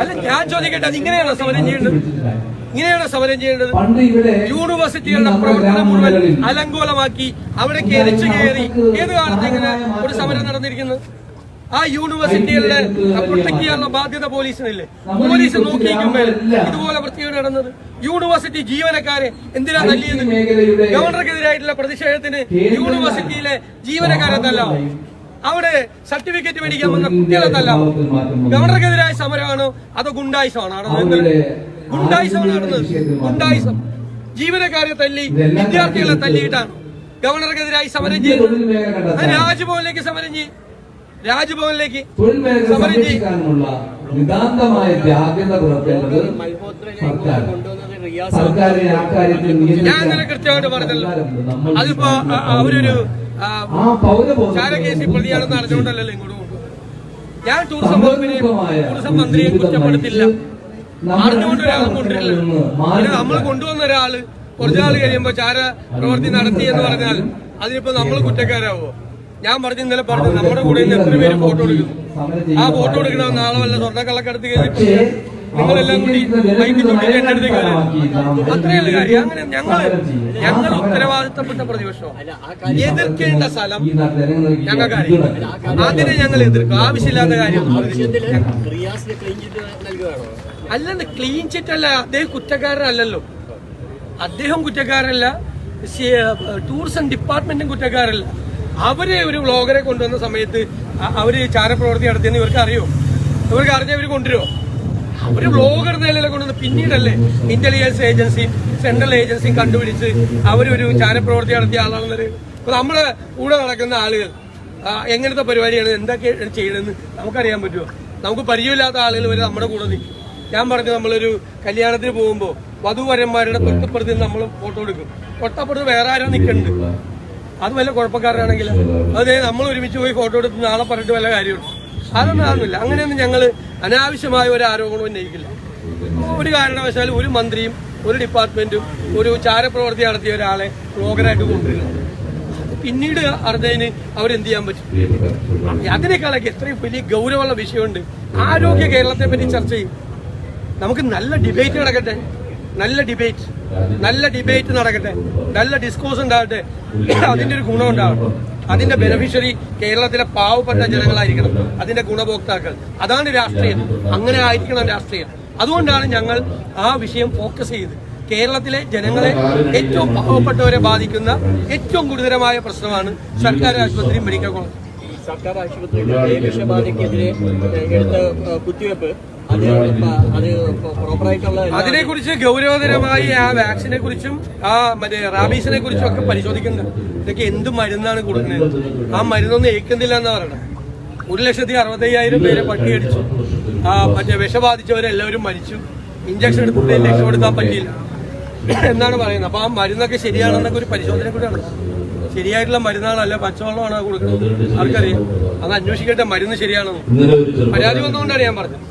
അല്ല ഞാൻ ചോദിക്കട്ടെ അത് ഇങ്ങനെയാണോ സമരം ചെയ്യേണ്ടത്? ഇങ്ങനെയാണോ സമരം ചെയ്യേണ്ടത്? പണ്ട് ഇവിടെ യൂണിവേഴ്സിറ്റികളുടെ പ്രവർത്തനം മുഴുവൻ അലങ്കോലമാക്കി അവിടെ കയറിച്ചു കയറി. ഏത് കാലത്ത് ഇങ്ങനെ ഒരു സമരം നടന്നിരിക്കുന്നത് ആ യൂണിവേഴ്സിറ്റികളുടെ പ്രൊട്ടക്ട് ചെയ്യാനുള്ള ബാധ്യത പോലീസിനില്ലേ? പോലീസ് നോക്കിയിരിക്കുമ്പോൾ ഇതുപോലെ വൃത്തിയോട് നടന്നത്. യൂണിവേഴ്സിറ്റി ജീവനക്കാരെ എന്തിനാ തല്ലിയത് ഗവർണർക്കെതിരായിട്ടുള്ള പ്രതിഷേധത്തിന് യൂണിവേഴ്സിറ്റിയിലെ ജീവനക്കാരെ തല്ലാം. അവിടെ സർട്ടിഫിക്കറ്റ് മേടിക്കാൻ വന്ന കുട്ടികളെന്നല്ല. ഗവർണർക്കെതിരായ സമരമാണോ? അതോ ഗുണ്ടായുസമാണോ? ഗുണ്ടായുസമാണ് നടന്നത് ഗുണ്ടായുസം. ജീവനക്കാരെ തല്ലി വിദ്യാർത്ഥികളെ തല്ലിയിട്ടാണ് ഗവർണർക്കെതിരായി സമരം ചെയ്തത്. രാജ്ഭവനിലേക്ക് സമരം ചെയ്യും. രാജ്ഭവനിലേക്ക് സമരം ചെയ്യും. സംരക്ഷിക്കാനുമുള്ള നിതാന്തമായ ജാഗ്രത പുലർത്തേണ്ടത് സർക്കാർ സർക്കാരിനെ ആ കാര്യത്തിൽ ഞാൻ ഇന്നലെ കൃത്യമായിട്ട് പറഞ്ഞല്ലോ. അതിപ്പോ അവരൊരു ചാരകേസിൽ പ്രതിയാണെന്ന് അറിഞ്ഞുകൊണ്ടല്ലോ ഇങ്ങോട്ട് ഞാൻ ടൂറിസം വകുപ്പിനെയും ടൂറിസം മന്ത്രിയെ കുറ്റപ്പെടുത്തില്ല. അറിഞ്ഞുകൊണ്ട് ഒരാളും കൊണ്ടിരില്ല പിന്നെ നമ്മൾ കൊണ്ടുവന്ന ഒരാൾ കുറച്ചാൾ കഴിയുമ്പോ ചാര പ്രവൃത്തി നടത്തി എന്ന് പറഞ്ഞാൽ അതിനിപ്പോ നമ്മൾ കുറ്റക്കാരാവോ ഞാൻ പറഞ്ഞു ഇന്നലെ പറഞ്ഞു നമ്മുടെ കൂടെ എത്ര പേര് ഫോട്ടോ എടുക്കുന്നു? ആ ഫോട്ടോ എടുക്കണ നാളെ വല്ല സ്വർണക്കള്ളക്കടത്ത് കഴിഞ്ഞിട്ട് നിങ്ങളെല്ലാം കൂടി മൈക്ക് തൊട്ടി എന്റെ അടുത്തേക്ക് വരാം. അത്രയല്ല കാര്യം. അങ്ങനെ ഞങ്ങൾ ഞങ്ങൾ ഉത്തരവാദിത്തപ്പെട്ട പ്രതിപക്ഷം? എതിർക്കേണ്ട സ്ഥലം ഞങ്ങൾക്ക് അതിനെ ഞങ്ങൾ എതിർക്കും. ആവശ്യമില്ലാത്ത കാര്യം അല്ലെന്ന് ക്ലീൻ ചിറ്റ് അല്ല. അദ്ദേഹം കുറ്റക്കാരനല്ലല്ലോ. അദ്ദേഹം കുറ്റക്കാരല്ല ടൂറിസം ഡിപ്പാർട്ട്മെന്റും കുറ്റക്കാരല്ല അവരെ ഒരു വ്ളോഗറെ കൊണ്ടുവന്ന സമയത്ത് അവർ ചാരപ്രവർത്തി നടത്തിയെന്ന് ഇവർക്ക് അറിയോ ഇവർക്ക് അറിഞ്ഞ ഇവർ കൊണ്ടുവരുമോ ഒരു ബ്ലോഗർ നിലയിലെ കൊണ്ടുവന്ന് പിന്നീടല്ലേ ഇന്റലിജൻസ് ഏജൻസിയും സെൻട്രൽ ഏജൻസിയും കണ്ടുപിടിച്ച് അവരൊരു ചാരപ്രവർത്തി നടത്തിയ ആളാണെന്നൊരു അപ്പൊ നമ്മളെ കൂടെ നടക്കുന്ന ആളുകൾ എങ്ങനത്തെ പരിപാടിയാണ് എന്തൊക്കെ ചെയ്യണമെന്ന് നമുക്കറിയാൻ പറ്റുമോ? നമുക്ക് പരിചയമില്ലാത്ത ആളുകൾ വരെ നമ്മുടെ കൂടെ നിൽക്കും. ഞാൻ പറഞ്ഞു നമ്മളൊരു കല്യാണത്തിന് പോകുമ്പോൾ വധുവരന്മാരുടെ തൊട്ടപ്പുറത്ത് നമ്മൾ ഫോട്ടോ എടുക്കും. തൊട്ടപ്പുറത്ത് വേറെ ആരോ നിൽക്കുന്നുണ്ട് അത് വല്ല കുഴപ്പക്കാരനാണെങ്കിൽ അതെ നമ്മൾ ഒരുമിച്ച് പോയി ഫോട്ടോ എടുത്ത് നാളെ പറഞ്ഞിട്ട് വല്ല കാര്യമുണ്ട്? അതൊന്നും അതൊന്നുമില്ല. അങ്ങനെയൊന്നും ഞങ്ങൾ അനാവശ്യമായ ഒരു ആരോപണവും ഉന്നയിക്കില്ല. ഒരു കാരണവശാലും ഒരു മന്ത്രിയും ഒരു ഡിപ്പാർട്ട്മെന്റും ഒരു ചാരപ്രവർത്തി നടത്തിയ ഒരാളെ ബ്ലോഗറായിട്ട് കൊണ്ടുവരുന്നത് പിന്നീട് അറിഞ്ഞതിന് അവരെന്ത് ചെയ്യാൻ പറ്റും? അതിനേക്കാളൊക്കെ എത്രയും വലിയ ഗൗരവമുള്ള വിഷയമുണ്ട്. ആരോഗ്യ കേരളത്തെ പറ്റി ചർച്ച ചെയ്യും. നമുക്ക് നല്ല ഡിബേറ്റ് നടക്കട്ടെ. നല്ല ഡിബേറ്റ്. നല്ല ഡിബേറ്റ് നടക്കട്ടെ. നല്ല ഡിസ്കോസ് ഉണ്ടാകട്ടെ. അതിന്റെ ഒരു ഗുണം ഉണ്ടാവട്ടെ. അതിന്റെ ബെനഫിഷ്യറി കേരളത്തിലെ പാവപ്പെട്ട ജനങ്ങളായിരിക്കണം. അതിന്റെ ഗുണഭോക്താക്കൾ. അതാണ് രാഷ്ട്രീയം. അങ്ങനെ ആയിരിക്കണം രാഷ്ട്രീയം. അതുകൊണ്ടാണ് ഞങ്ങൾ ആ വിഷയം ഫോക്കസ് ചെയ്ത് കേരളത്തിലെ ജനങ്ങളെ ഏറ്റവും പാവപ്പെട്ടവരെ ബാധിക്കുന്ന ഏറ്റവും ഗുരുതരമായ പ്രശ്നമാണ് സർക്കാർ ആശുപത്രി മെഡിക്കൽ കോളേജ് സർക്കാർ ആശുപത്രികളിലെ വിഷബാധയ്ക്കെതിരെ എടുത്ത കുത്തിവെപ്പ് അത് പ- അത് പ്രോപ്പറായിട്ടുള്ള എല്ലാ- അതിനെക്കുറിച്ച് ഗൗരവതരമായി ആ വാക്സിനെ കുറിച്ചും ആ മറ്റേ റാബീസിനെ കുറിച്ചും ഒക്കെ പരിശോധിക്കുന്നുണ്ട്. ഇതൊക്കെ എന്ത് മരുന്നാണ് കൊടുക്കുന്നത്? ആ മരുന്നൊന്നും ഏൽക്കുന്നില്ല എന്ന് പറയണത് ഒരു ലക്ഷത്തി അറുപത്തയ്യായിരം പേരെ പട്ടിയടിച്ചു. ആ മറ്റേ വിഷബാധിച്ചവരെല്ലാവരും മരിച്ചു. ഇഞ്ചക്ഷൻ എടുത്തിട്ട് രക്ഷപ്പെടുത്താൻ പറ്റിയില്ല. എന്നാണ് പറയുന്നത്. അപ്പൊ ആ മരുന്നൊക്കെ ശരിയാണെന്നൊക്കെ ഒരു പരിശോധന കൂടെയാണ് ശരിയായിട്ടുള്ള മരുന്നാണല്ല പച്ചവെള്ളമാണ് കൊടുക്കുന്നത്? ആർക്കറിയാം അത് അന്വേഷിക്കട്ടെ മരുന്ന് ശരിയാണെന്ന്. പരാതി വന്നുകൊണ്ടാണ് ഞാൻ പറഞ്ഞത്.